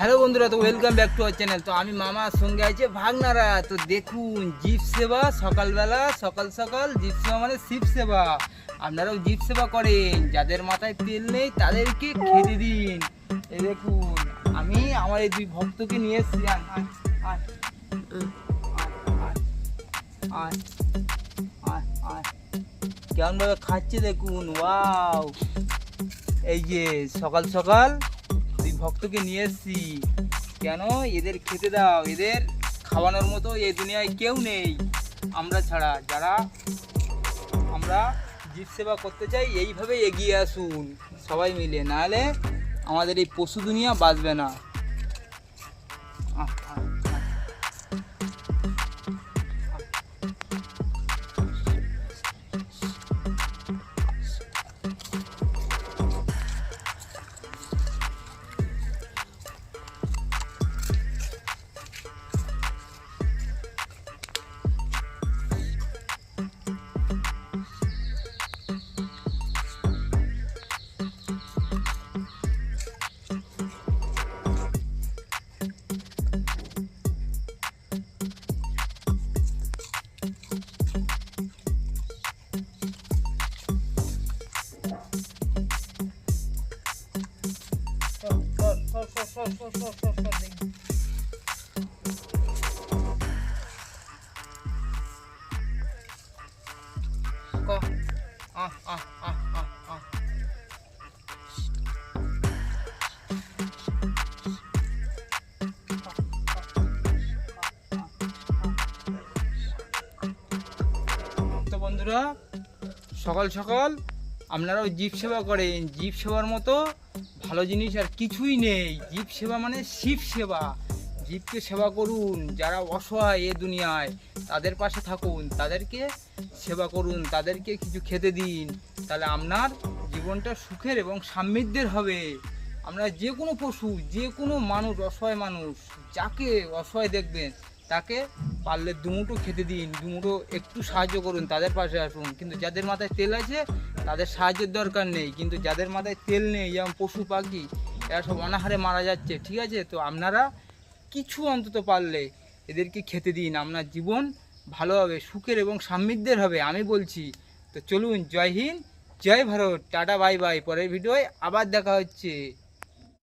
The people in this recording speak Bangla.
হ্যালো বন্ধুরা তো welcome back to our channel তো আমি মামার সঙ্গে আছে ভাগনারা। তো দেখুন জিপ সেবা সকালবেলা সকাল সকাল জিপ সেবা মানে শিব সেবা। আপনারাও জিপ সেবা করেন যাদের মাথায় তেল নেই তাদেরকে খেতে দিন। এই দেখুন আমি আমার এই দুই ভক্তকে নিয়ে এসছি। আয়, আয়, আয়। আয়, আয়, আয়, আয়। কেমন ভাবে খাচ্ছে দেখুন ওয়াও এই যে সকাল সকাল ভক্তকে নিয়ে এসেছি। কেন? এদের খেতে দাও। এদের খাওয়ানোর মতো এই দুনিয়ায় কেউ নেই। আমরা ছাড়া যারা আমরা জীব সেবা করতে চাই এইভাবে এগিয়ে আসুন সবাই মিলে। নাহলে আমাদের এই পশু দুনিয়া বাঁচবে না। আহ, সকাল সকাল আপনারাও জীব সেবা করেন। জীব সেবার মতো ভালো জিনিস আর কিছুই নেই। জীব সেবা মানে শিব সেবা। জীবকে সেবা করুন। যারা অসহায় এ দুনিয়ায়, তাদের পাশে থাকুন। তাদেরকে সেবা করুন। তাদেরকে কিছু খেতে দিন। তাহলে আপনার জীবনটা সুখের এবং সমৃদ্ধের হবে। আমরা যে কোনো পশু, যে কোনো মানুষ, অসহায় মানুষ, যাকে অসহায় দেখবেন, তাকে পারলে দুমুটো খেতে দিন দুমুটো একটু সাহায্য করুন, তাদের পাশে আসুন। কিন্তু যাদের মাথায় তেল আছে, তাদের সাহায্যের দরকার নেই। কিন্তু যাদের মাথায় তেল নেই, যেমন পশু পাখি, এরা সব অনাহারে মারা যাচ্ছে, ঠিক আছে? তো আপনারা কিছু অন্তত পারলে এদেরকে খেতে দিন। আপনার জীবন ভালো হবে, সুখের এবং সমৃদ্ধের হবে, আমি বলছি। তো চলুন, জয় হিন্দ, জয় ভারত, টাটা, বাই বাই। পরের ভিডিওয় আবার দেখা হচ্ছে।